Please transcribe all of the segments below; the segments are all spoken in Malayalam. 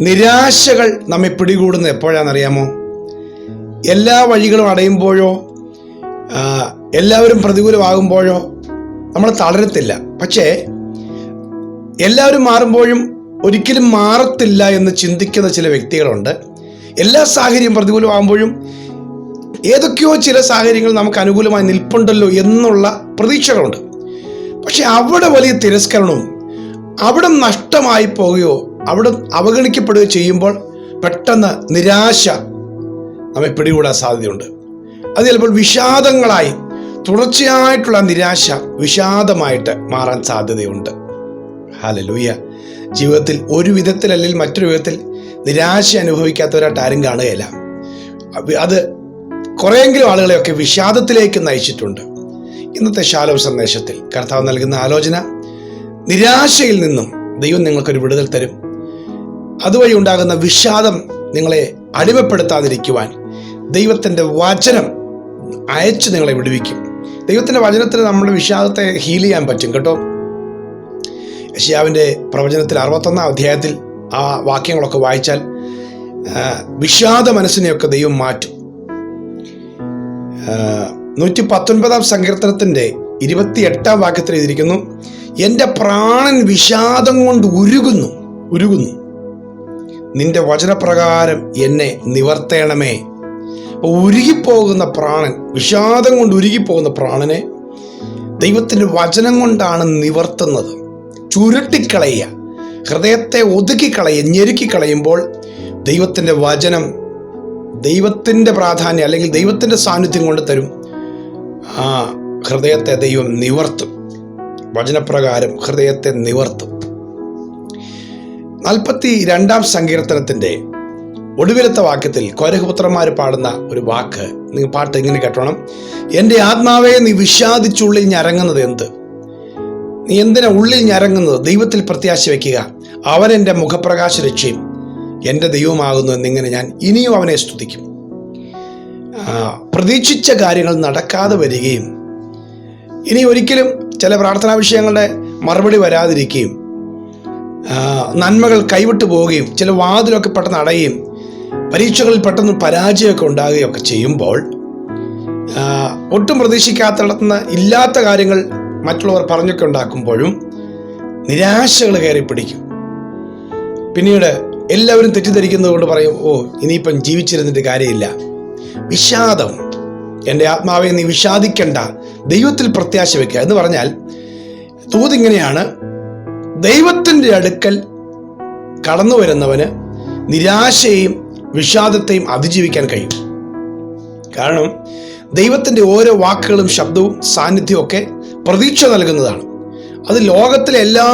നിരാശകൾ നമ്മെ പിടികൂടുന്നത് എപ്പോഴാണെന്നറിയാമോ? എല്ലാ വഴികളും അടയുമ്പോഴോ എല്ലാവരും പ്രതികൂലമാകുമ്പോഴോ നമ്മൾ തളരത്തില്ല. പക്ഷേ എല്ലാവരും മാറുമ്പോഴും ഒരിക്കലും മാറത്തില്ല എന്ന് ചിന്തിക്കുന്ന ചില വ്യക്തികളുണ്ട്. എല്ലാ സാഹചര്യവും പ്രതികൂലമാകുമ്പോഴും ഏതൊക്കെയോ ചില സാഹചര്യങ്ങൾ നമുക്ക് അനുകൂലമായി നിൽപ്പുണ്ടല്ലോ എന്നുള്ള പ്രതീക്ഷകളുണ്ട്. പക്ഷെ അവിടെ വലിയ തിരസ്കരണവും അവിടെ നഷ്ടമായി പോവുകയോ അവിടെ അവഗണിക്കപ്പെടുകയോ ചെയ്യുമ്പോൾ പെട്ടെന്ന് നിരാശ നമ്മെ പിടികൂടാൻ സാധ്യതയുണ്ട്. അത് ചിലപ്പോൾ വിഷാദങ്ങളായി തുടർച്ചയായിട്ടുള്ള നിരാശ വിഷാദമായിട്ട് മാറാൻ സാധ്യതയുണ്ട്. ഹാലലൂയ ജീവിതത്തിൽ ഒരു വിധത്തിൽ അല്ലെങ്കിൽ മറ്റൊരു വിധത്തിൽ നിരാശ അനുഭവിക്കാത്തവരായിട്ട് ആരും കാണുകയില്ല. അത് കുറേയെങ്കിലും ആളുകളെയൊക്കെ വിഷാദത്തിലേക്ക് നയിച്ചിട്ടുണ്ട്. ഇന്നത്തെ ശാലോ സന്ദേശത്തിൽ കർത്താവ് നൽകുന്ന ആലോചന നിരാശയിൽ നിന്നും ദൈവം നിങ്ങൾക്കൊരു വിടുതൽ തരും. അതുവഴി ഉണ്ടാകുന്ന വിഷാദം നിങ്ങളെ അടിമപ്പെടുത്താതിരിക്കുവാൻ ദൈവത്തിന്റെ വചനം അയച്ച് നിങ്ങളെ വിടുവിക്കും. ദൈവത്തിന്റെ വചനത്തിന് നമ്മുടെ വിഷാദത്തെ ഹീൽ ചെയ്യാൻ പറ്റും കേട്ടോ. യഷ്യാവിന്റെ പ്രവചനത്തിൽ അറുപത്തൊന്നാം അധ്യായത്തിൽ ആ വാക്യങ്ങളൊക്കെ വായിച്ചാൽ വിഷാദ മനസ്സിനെയൊക്കെ ദൈവം മാറ്റും. നൂറ്റി പത്തൊൻപതാം സങ്കീർത്തനത്തിന്റെ ഇരുപത്തി എട്ടാം വാക്യത്തിൽ എഴുതിയിരിക്കുന്നു എന്റെ പ്രാണൻ വിഷാദം കൊണ്ട് ഉരുകുന്നു ഉരുകുന്നു. നിന്റെ വചനപ്രകാരം എന്നെ നിവർത്തേണമേ. ഉരുകിപ്പോകുന്ന പ്രാണൻ വിഷാദം കൊണ്ട് ഉരുകിപ്പോകുന്ന പ്രാണനെ ദൈവത്തിന്റെ വചനം കൊണ്ടാണ് നിവർത്തുന്നത്. ചുരുട്ടിക്കളയുക ഹൃദയത്തെ ഒതുക്കിക്കളയുക ഞെരുക്കിക്കളയുമ്പോൾ ദൈവത്തിന്റെ വചനം ദൈവത്തിന്റെ പ്രാധാന്യം അല്ലെങ്കിൽ ദൈവത്തിന്റെ സാന്നിധ്യം കൊണ്ട് തരും. ആ ഹൃദയത്തെ ദൈവം നിവർത്തും. വചനപ്രകാരം ഹൃദയത്തെ നിവർത്തും. നാൽപ്പത്തി രണ്ടാം സങ്കീർത്തനത്തിന്റെ ഒടുവിലത്തെ വാക്യത്തിൽ കോരഹപുത്രന്മാർ പാടുന്ന ഒരു വാക്ക് നിങ്ങൾ പാട്ട് എങ്ങനെ കേട്ടോണം? എന്റെ ആത്മാവെ നീ വിഷാദിച്ചുള്ളിൽ ഞരങ്ങുന്നത് എന്ത്? നീ എന്തിനാ ഉള്ളിൽ ഞരങ്ങുന്നത്? ദൈവത്തിൽ പ്രത്യാശ വയ്ക്കുക അവൻ എന്റെ മുഖപ്രകാശ രക്ഷയും. എന്റെ ദൈവമാകുന്നു എന്നിങ്ങനെ ഞാൻ ഇനിയും അവനെ സ്തുതിക്കും. പ്രതീക്ഷിച്ച കാര്യങ്ങൾ നടക്കാതെ വരികയും ഇനി ഒരിക്കലും ചില പ്രാർത്ഥനാ വിഷയങ്ങളുടെ മറുപടി വരാതിരിക്കുകയും നന്മകൾ കൈവിട്ടു പോവുകയും ചില വാതിലൊക്കെ പെട്ടെന്ന് അടയുകയും പരീക്ഷകളിൽ പെട്ടെന്ന് പരാജയമൊക്കെ ഉണ്ടാകുകയൊക്കെ ചെയ്യുമ്പോൾ ഒട്ടും ഒട്ടും പ്രതീക്ഷിക്കാത്തിടത്തുനിന്ന് ഇല്ലാത്ത കാര്യങ്ങൾ മറ്റുള്ളവർ പറഞ്ഞൊക്കെ ഉണ്ടാക്കുമ്പോഴും നിരാശകൾ കയറി പിടിക്കും. പിന്നീട് എല്ലാവരും തെറ്റിദ്ധരിക്കുന്നത് കൊണ്ട് പറയും ഓ ഇനിയിപ്പം ജീവിച്ചിരുന്നിട്ട് കാര്യമില്ല. വിഷാദം. എന്റെ ആത്മാവെ നീ വിഷാദിക്കണ്ട. ദൈവത്തിൽ പ്രത്യാശ വെക്കുക. എന്ന് പറഞ്ഞാൽ തൂതിങ്ങനെയാണ് ദൈവത്തിന്റെ അടുക്കൽ കടന്നു വരുന്നവന് നിരാശയെയും വിഷാദത്തെയും അതിജീവിക്കാൻ കഴിയും. കാരണം ദൈവത്തിന്റെ ഓരോ വാക്കുകളും ശബ്ദവും സാന്നിധ്യവും ഒക്കെ പ്രതീക്ഷ നൽകുന്നതാണ്. അത് ലോകത്തിലെ എല്ലാ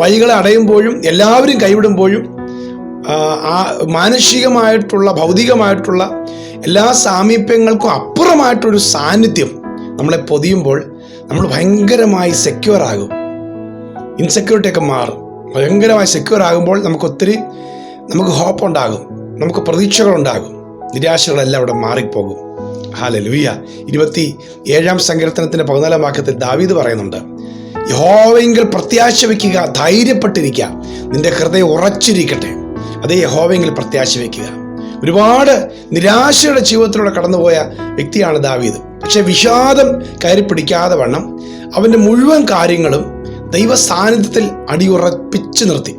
വഴികളെ അടയുമ്പോഴും എല്ലാവരും കൈവിടുമ്പോഴും ആ, മാനുഷികമായിട്ടുള്ള ഭൗതികമായിട്ടുള്ള എല്ലാ സാമീപ്യങ്ങൾക്കും അപ്പുറമായിട്ടൊരു സാന്നിധ്യം നമ്മളെ പൊതിയുമ്പോൾ നമ്മൾ ഭയങ്കരമായി സെക്യൂർ ആകും. ഇൻസെക്യൂരിറ്റി ഒക്കെ മാറും. ഭയങ്കരമായി സെക്യൂർ ആകുമ്പോൾ നമുക്ക് ഒത്തിരി നമുക്ക് ഹോപ്പ് ഉണ്ടാകും. നമുക്ക് പ്രതീക്ഷകളുണ്ടാകും നിരാശകളെല്ലാം അവിടെ മാറിപ്പോകും. ഹാല ഹാലലുയ്യ ഇരുപത്തി ഏഴാം സങ്കീർത്തനത്തിന്റെ പതിനാലാം വാക്യത്തിൽ ദാവീദ് പറയുന്നുണ്ട് യഹോവെങ്കിൽ പ്രത്യാശ വയ്ക്കുക ധൈര്യപ്പെട്ടിരിക്കുക. നിന്റെ ഹൃദയം ഉറച്ചിരിക്കട്ടെ. അതേ യഹോവെങ്കിൽ പ്രത്യാശ വയ്ക്കുക ഒരുപാട് നിരാശയുടെ ജീവിതത്തിലൂടെ കടന്നുപോയ വ്യക്തിയാണ് ദാവീദ്. പക്ഷെ വിഷാദം കയറി പിടിക്കാതെ വണ്ണം അവന്റെ മുഴുവൻ കാര്യങ്ങളും ദൈവ സാന്നിധ്യത്തിൽ അടിയുറപ്പിച്ച് നിർത്തി.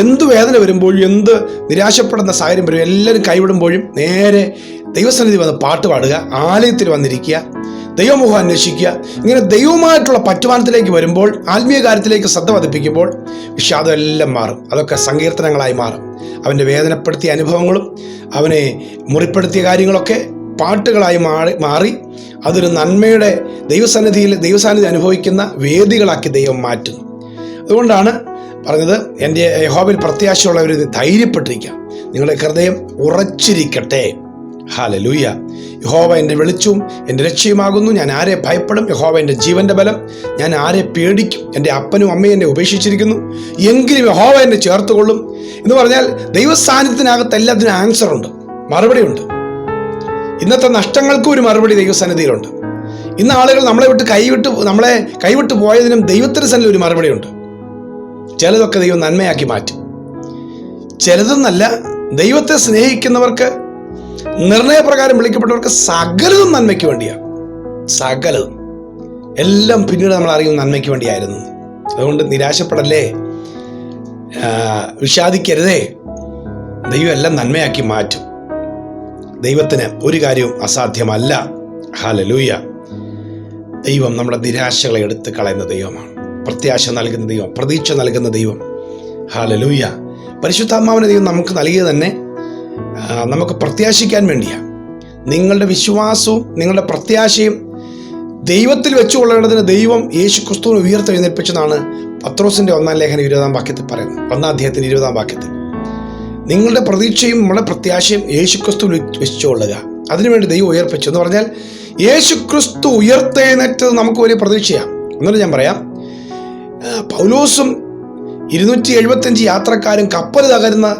എന്ത് വേദന വരുമ്പോഴും എന്ത് നിരാശപ്പെടുന്ന സാഹചര്യം വരും എല്ലാവരും കൈവിടുമ്പോഴും നേരെ ദൈവസന്നിധി വന്ന് പാട്ട് പാടുക ആലയത്തിൽ വന്നിരിക്കുക ദൈവമുഖം അന്വേഷിക്കുക ഇങ്ങനെ ദൈവമായിട്ടുള്ള പറ്റുമാനത്തിലേക്ക് വരുമ്പോൾ ആത്മീയ കാര്യത്തിലേക്ക് ശ്രദ്ധ പതിപ്പിക്കുമ്പോൾ വിഷാദമെല്ലാം മാറും. അതൊക്കെ സങ്കീർത്തനങ്ങളായി മാറും. അവന്റെ വേദനപ്പെടുത്തിയ അനുഭവങ്ങളും അവനെ മുറിപ്പെടുത്തിയ കാര്യങ്ങളൊക്കെ പാട്ടുകളായി മാറി മാറി അതൊരു നന്മയുടെ ദൈവസന്നിധിയിൽ ദൈവസാന്നിധി അനുഭവിക്കുന്ന വേദികളാക്കി ദൈവം മാറ്റുന്നു. അതുകൊണ്ടാണ് പറഞ്ഞത് എന്റെ യഹോബിൽ പ്രത്യാശയുള്ളവർ ധൈര്യപ്പെട്ടിരിക്കുക. നിങ്ങളുടെ ഹൃദയം ഉറച്ചിരിക്കട്ടെ. ഹാല ലൂയ യഹോവ എന്റെ വെളിച്ചവും എന്റെ രക്ഷയുമാകുന്നു. ഞാൻ ആരെ ഭയപ്പെടും? യഹോവ എന്റെ ജീവന്റെ ബലം. ഞാൻ ആരെ പേടിക്കും? എന്റെ അപ്പനും അമ്മയും എന്നെ ഉപേക്ഷിച്ചിരിക്കുന്നു. എങ്കിലും യഹോവ എന്നെ ചേർത്തുകൊള്ളും. എന്ന് പറഞ്ഞാൽ ദൈവസ്ഥാനത്തിനകത്ത് എല്ലാത്തിനും ആൻസർ ഉണ്ട്. മറുപടിയുണ്ട് ഇന്നത്തെ നഷ്ടങ്ങൾക്കും ഒരു മറുപടി ദൈവസന്നിധിയിലുണ്ട്. ഇന്ന് ആളുകൾ നമ്മളെ വിട്ട് കൈവിട്ട് നമ്മളെ കൈവിട്ട് പോയതിനും ദൈവത്തിന് സന്നിധി ഒരു മറുപടിയുണ്ട്. ചിലതൊക്കെ ദൈവം നന്മയാക്കി മാറ്റും. ചിലതെന്നല്ല ദൈവത്തെ സ്നേഹിക്കുന്നവർക്ക് നിർണയപ്രകാരം വിളിക്കപ്പെട്ടവർക്ക് സകലതും നന്മയ്ക്ക് വേണ്ടിയാണ് സകലതും. എല്ലാം പിന്നീട് നമ്മൾ അറിയുന്ന നന്മയ്ക്ക് വേണ്ടിയായിരുന്നു. അതുകൊണ്ട് നിരാശപ്പെടല്ലേ? വിഷാദിക്കരുതേ. ദൈവം എല്ലാം നന്മയാക്കി മാറ്റും. ദൈവത്തിന് ഒരു കാര്യവും അസാധ്യമല്ല. ഹാലലൂയ ദൈവം നമ്മുടെ നിരാശകളെ എടുത്ത് കളയുന്ന ദൈവമാണ്. പ്രത്യാശ നൽകുന്ന ദൈവം പ്രതീക്ഷ നൽകുന്ന ദൈവം. ഹാലലൂയ പരിശുദ്ധാത്മാവിനെ ദൈവം നമുക്ക് നൽകിയത് തന്നെ നമുക്ക് പ്രത്യാശിക്കാൻ വേണ്ടിയാണ് നിങ്ങളുടെ വിശ്വാസവും നിങ്ങളുടെ പ്രത്യാശയും ദൈവത്തിൽ വെച്ചുകൊള്ളേണ്ടതിന് ദൈവം യേശു ക്രിസ്തുവിനെ ഉയർത്തെഴുന്നേൽപ്പിച്ചതാണ് പത്രോസിന്റെ ഒന്നാം ലേഖനം ഇരുപതാം വാക്യത്തിൽ പറയുന്നത്. ഒന്നാം അദ്ദേഹത്തിന്റെ ഇരുപതാം വാക്യത്തിൽ. നിങ്ങളുടെ പ്രതീക്ഷയും നമ്മുടെ പ്രത്യാശയും യേശു ക്രിസ്തുവിൽ വെച്ചുകൊള്ളുക. അതിനുവേണ്ടി ദൈവം ഉയർപ്പിച്ചു. എന്ന് പറഞ്ഞാൽ യേശുക്രിസ്തു ഉയർത്തെഴുന്നേറ്റത് നമുക്ക് വലിയ പ്രതീക്ഷയാണ്. എന്നിട്ട് ഞാൻ പറയാം. പൗലോസും ഇരുന്നൂറ്റി എഴുപത്തഞ്ച് യാത്രക്കാരും കപ്പൽ തകരുന്ന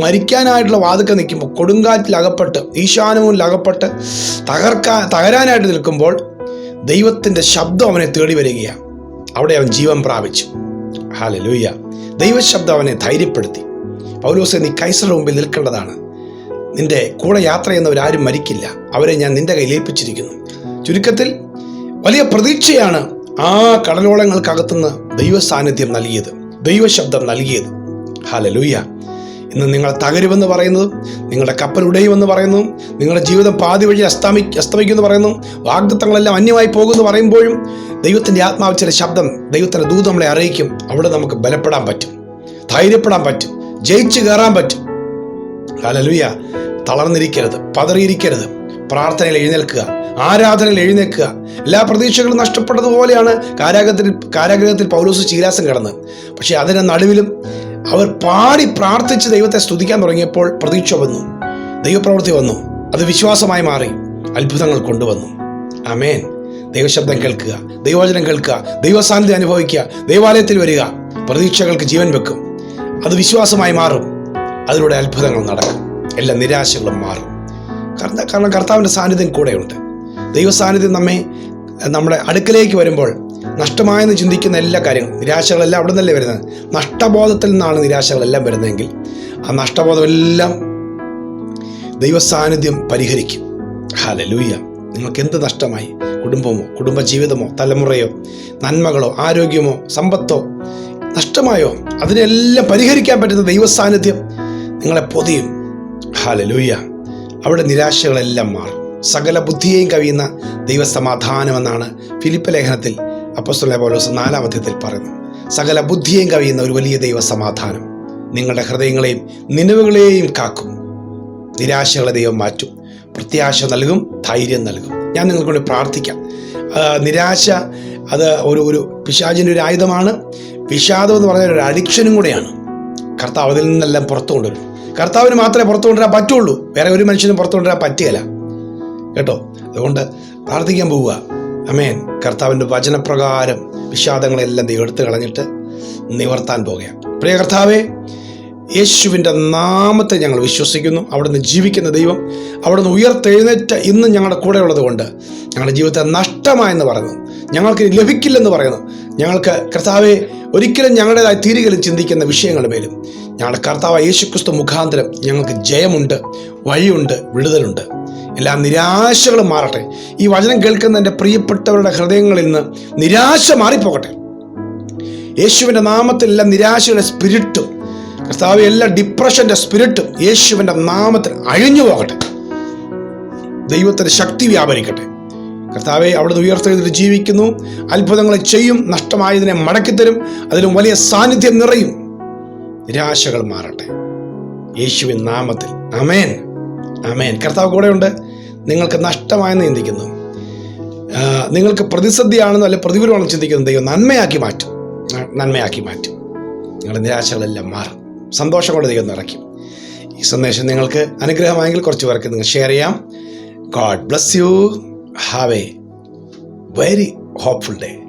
മരിക്കാനായിട്ടുള്ള വാതുക്ക നിൽക്കുമ്പോൾ കൊടുങ്കാറ്റിൽ അകപ്പെട്ട് ഈശാനവും അകപ്പെട്ട് തകർക്കാൻ തകരാനായിട്ട് നിൽക്കുമ്പോൾ ദൈവത്തിന്റെ ശബ്ദം അവനെ തേടി വരികയാണ്. അവിടെ അവൻ ജീവൻ പ്രാപിച്ചു. ഹാലലൂയ്യ ദൈവശബ്ദം അവനെ ധൈര്യപ്പെടുത്തി. പൗലോസെ നീ കൈസറുടെ മുമ്പിൽ നിൽക്കേണ്ടതാണ്. നിന്റെ കൂടെ യാത്ര ചെയ്യുന്നവരാരും മരിക്കില്ല. അവരെ ഞാൻ നിന്റെ കയ്യിൽ ഏൽപ്പിച്ചിരിക്കുന്നു. ചുരുക്കത്തിൽ വലിയ പ്രതീക്ഷയാണ് ആ കടലോളങ്ങൾക്കകത്തുനിന്ന് ദൈവ സാന്നിധ്യം നൽകിയത് ദൈവശബ്ദം നൽകിയത്. ഹാലലൂയ ഇന്ന് നിങ്ങൾ തകരുമെന്ന് പറയുന്നതും നിങ്ങളുടെ കപ്പൽ ഉടയുമെന്ന് പറയുന്നതും നിങ്ങളുടെ ജീവിതം പാതി വഴി അസ്തമി അസ്തമിക്കുമെന്ന് പറയുന്നു വാഗ്ദത്തങ്ങളെല്ലാം അന്യമായി പോകുമെന്ന് പറയുമ്പോഴും ദൈവത്തിന്റെ ആത്മാവ് ചില ശബ്ദം ദൈവത്തിന്റെ ദൂത് നമ്മളെ അറിയിക്കും. അവിടെ നമുക്ക് ബലപ്പെടാൻ പറ്റും ധൈര്യപ്പെടാൻ പറ്റും. ജയിച്ചു കയറാൻ പറ്റും. ഹല്ലേലൂയ. തളർന്നിരിക്കരുത് പതറിയിരിക്കരുത്. പ്രാർത്ഥനയിൽ എഴുന്നേൽക്കുക ആരാധനയിൽ എഴുന്നേൽക്കുക. എല്ലാ പ്രതീക്ഷകളും നഷ്ടപ്പെട്ടതുപോലെയാണ് കാരാഗ്രഹത്തിൽ കാരാഗ്രഹത്തിൽ പൗലോസ് ചീരാസം കിടന്നത് പക്ഷെ അതിന് നടുവിലും അവർ പാടി പ്രാർത്ഥിച്ച് ദൈവത്തെ സ്തുതിക്കാൻ തുടങ്ങിയപ്പോൾ പ്രതീക്ഷ വന്നു. ദൈവപ്രവൃത്തി വന്നു. അത് വിശ്വാസമായി മാറി. അത്ഭുതങ്ങൾ കൊണ്ടുവന്നു. അമേൻ ദൈവശബ്ദം കേൾക്കുക ദൈവവചനം കേൾക്കുക ദൈവസാന്നിധ്യം അനുഭവിക്കുക ദൈവാലയത്തിൽ വരിക. പ്രതീക്ഷകൾക്ക് ജീവൻ വെക്കും. അത് വിശ്വാസമായി മാറും. അതിലൂടെ അത്ഭുതങ്ങൾ നടക്കും. എല്ലാ നിരാശകളും മാറും. കാരണം കർത്താവിന്റെ സാന്നിധ്യം കൂടെയുണ്ട്. ദൈവ സാന്നിധ്യം നമ്മെ നമ്മുടെ അടുക്കലേക്ക് വരുമ്പോൾ നഷ്ടമായെന്ന് ചിന്തിക്കുന്ന എല്ലാ കാര്യങ്ങളും നിരാശകളെല്ലാം അവിടെ നിന്നല്ലേ വരുന്നത്? നഷ്ടബോധത്തിൽ നിന്നാണ് നിരാശകളെല്ലാം വരുന്നതെങ്കിൽ ആ നഷ്ടബോധമെല്ലാം ദൈവ സാന്നിധ്യം പരിഹരിക്കും. ഹാലലൂയ നിങ്ങൾക്ക് എന്ത് നഷ്ടമായി? കുടുംബമോ കുടുംബജീവിതമോ തലമുറയോ നന്മകളോ ആരോഗ്യമോ സമ്പത്തോ നഷ്ടമായോ? അതിനെല്ലാം പരിഹരിക്കാൻ പറ്റുന്ന ദൈവസാന്നിധ്യം നിങ്ങളെ പൊതിയും. ഹാലലൂയ അവിടെ നിരാശകളെല്ലാം മാറും. സകല ബുദ്ധിയെയും കവിയുന്ന ദൈവസമാധാനമെന്നാണ് ഫിലിപ്പ ലേഖനത്തിൽ അപ്പസ്തുല പൗലോസ് നാലാം അധ്യായത്തിൽ പറയുന്നത്. സകല ബുദ്ധിയെയും കവിയുന്ന ഒരു വലിയ ദൈവസമാധാനം നിങ്ങളുടെ ഹൃദയങ്ങളെയും നിലവുകളെയും കാക്കും. നിരാശകളെ ദൈവം മാറ്റും. പ്രത്യാശ നൽകും ധൈര്യം നൽകും. ഞാൻ നിങ്ങൾക്ക് വേണ്ടി പ്രാർത്ഥിക്കാം നിരാശ അത് ഒരു ഒരു പിശാചിന്റെ ഒരു ആയുധമാണ്. വിഷാദം എന്ന് പറഞ്ഞാൽ ഒരു അഡിക്ഷനും കൂടെയാണ്. കർത്താവ് അതിൽ നിന്നെല്ലാം പുറത്തു കൊണ്ടുവരും. കർത്താവിന് മാത്രമേ പുറത്തു കൊണ്ടുവരാൻ പറ്റുള്ളൂ. വേറെ ഒരു മനുഷ്യനും പുറത്തു കൊണ്ടുവരാൻ പറ്റുകയില്ല. കേട്ടോ? അതുകൊണ്ട് പ്രാർത്ഥിക്കാൻ പോവുക. അമേൻ കർത്താവിന്റെ വചനപ്രകാരം വിഷാദങ്ങളെല്ലാം ദൈവം എടുത്തു കളഞ്ഞിട്ട് നിവർത്താൻ പോകുകയാണ്. പ്രിയ കർത്താവേ യേശുവിന്റെ നാമത്തെ ഞങ്ങൾ വിശ്വസിക്കുന്നു. അവിടുന്ന് ജീവിക്കുന്ന ദൈവം അവിടുന്ന് ഉയർത്തെഴുന്നേറ്റ ഇന്ന് ഞങ്ങളുടെ കൂടെ ഉള്ളത് കൊണ്ട് ഞങ്ങളുടെ ജീവിതത്തെ നഷ്ടമായെന്ന് പറയുന്നു. ഞങ്ങൾക്ക് ലഭിക്കില്ലെന്ന് പറയുന്നു. ഞങ്ങൾക്ക് കർത്താവെ ഒരിക്കലും ഞങ്ങളുടേതായി തീരുകളിൽ ചിന്തിക്കുന്ന വിഷയങ്ങളുടെ മേലും. ഞങ്ങളുടെ കർത്താവ് യേശുക്രിസ്തു മുഖാന്തരം ഞങ്ങൾക്ക് ജയമുണ്ട് വഴിയുണ്ട് വിടുതലുണ്ട്. എല്ലാ നിരാശകളും മാറട്ടെ. ഈ വചനം കേൾക്കുന്ന എന്റെ പ്രിയപ്പെട്ടവരുടെ ഹൃദയങ്ങളിൽ നിന്ന് നിരാശ മാറിപ്പോകട്ടെ. യേശുവിന്റെ നാമത്തിൽ എല്ലാ നിരാശയുടെ സ്പിരിറ്റും കർത്താവ് എല്ലാ ഡിപ്രഷന്റെ സ്പിരിറ്റും യേശുവിന്റെ നാമത്തിൽ അഴിഞ്ഞു പോകട്ടെ ദൈവത്തിന്റെ ശക്തി വ്യാപരിക്കട്ടെ. കർത്താവെ അവിടുന്ന് ഉയർത്തെഴുന്നിട്ട് ജീവിക്കുന്നു. അത്ഭുതങ്ങളെ ചെയ്യും നഷ്ടമായതിനെ മടക്കിത്തരും അതിലും വലിയ സാന്നിധ്യം നിറയും. നിരാശകൾ മാറട്ടെ. യേശുവിൻ നാമത്തിൽ. അമേൻ അമേൻ കർത്താവ് കൂടെയുണ്ട്. നിങ്ങൾക്ക് നഷ്ടമായെന്ന് ചിന്തിക്കുന്നു. നിങ്ങൾക്ക് പ്രതിസന്ധിയാണെന്നോ അല്ലെ പ്രതികൂലമാണെന്ന് ചിന്തിക്കുന്നു. ദൈവം നന്മയാക്കി മാറ്റും. നന്മയാക്കി മാറ്റും. നിങ്ങളുടെ നിരാശകളെല്ലാം മാറും. സന്തോഷം കൊണ്ട് ദൈവം നിറയ്ക്കും. ഈ സന്ദേശം നിങ്ങൾക്ക് അനുഗ്രഹമായെങ്കിൽ കുറച്ച് പേർക്ക് നിങ്ങൾ ഷെയർ ചെയ്യാം. God bless you. Have a very hopeful day.